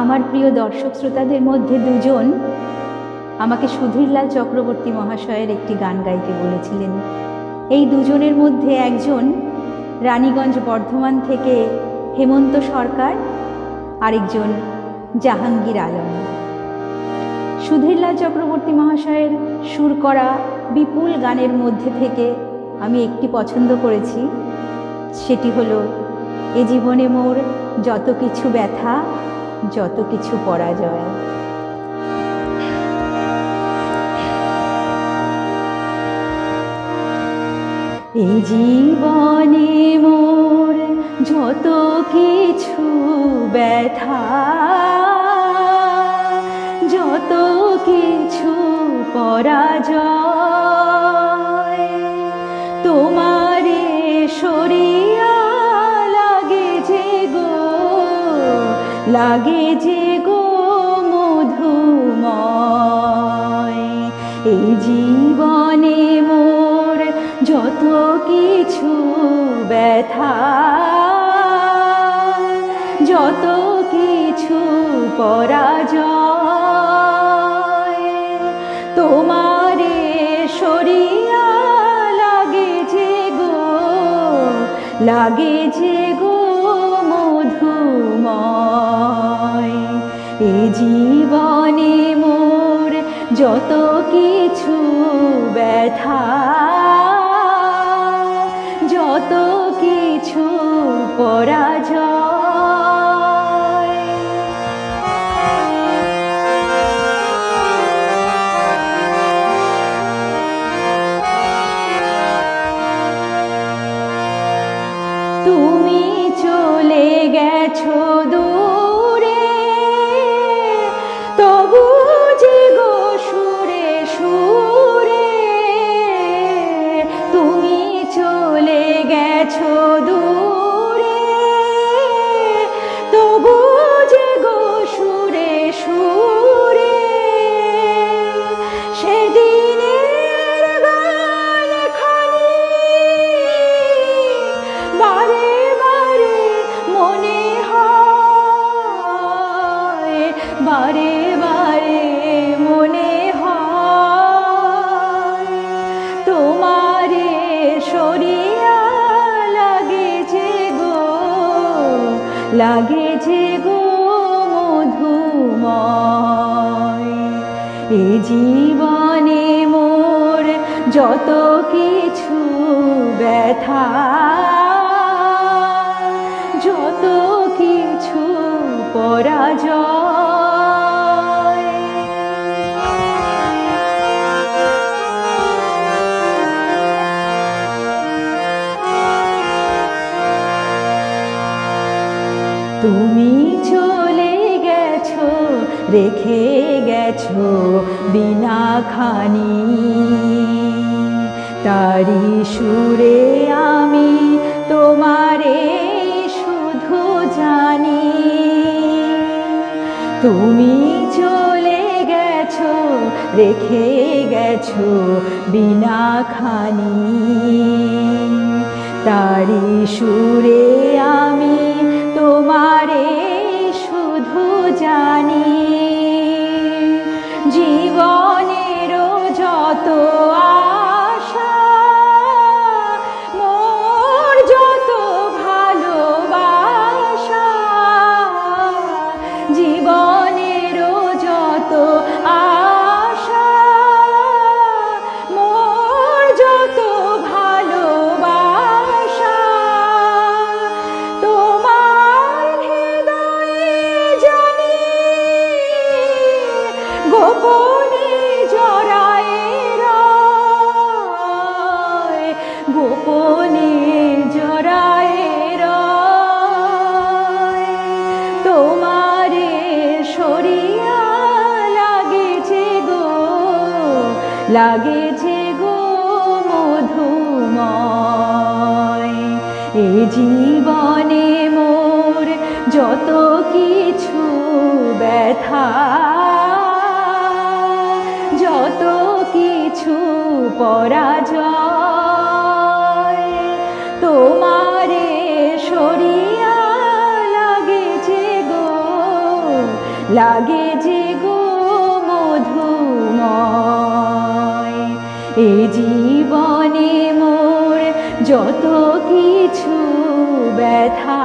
আমার প্রিয় দর্শক শ্রোতাদের মধ্যে দুজন আমাকে সুধীরলাল চক্রবর্তী মহাশয়ের একটি গান গাইতে বলেছিলেন। এই দুজনের মধ্যে একজন রানীগঞ্জ বর্ধমান থেকে হেমন্ত সরকার, আরেকজন জাহাঙ্গীর আলম। সুধীরলাল চক্রবর্তী মহাশয়ের সুর করা বিপুল গানের মধ্যে থেকে আমি একটি পছন্দ করেছি। সেটি হলো, এ জীবনে মোর যত কিছু ব্যথা যত কিছু পরাজয়। এই জীবনে মোর যত কিছু ব্যথা যত কিছু পরাজয় লাগে যে গো মধুময়। এই জীবনে মোর যত কিছু ব্যথা, যত কিছু পরাজয়। তোমারে সরিয়া লাগে যে গো, লাগে যে মধুময় এ জীবনে মোর যত কিছু ব্যথা যত কিছু পরাজয় তবু যে লাগে যে গো মধুময়। এ জীবনে মোর যত কিছু ব্যথা তুমি চলে গেছো, রেখে গেছো বিনা খানি। তারি সুরে আমি তোমারে শুধু জানি। তুমি চলে গেছো, রেখে গেছো বিনা খানি। তারি সুরে আমি তোমারে শুধু জানি লাগেছে গো মধুময়। এ জীবনে মোর যত কিছু ব্যথা, যত কিছু পরাজয়, তোমারে সরিয়া লাগে যে গো, লাগে এ জীবনে মোর যত কিছু ব্যথা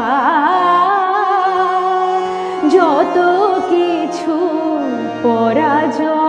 যত কিছু পরাজয়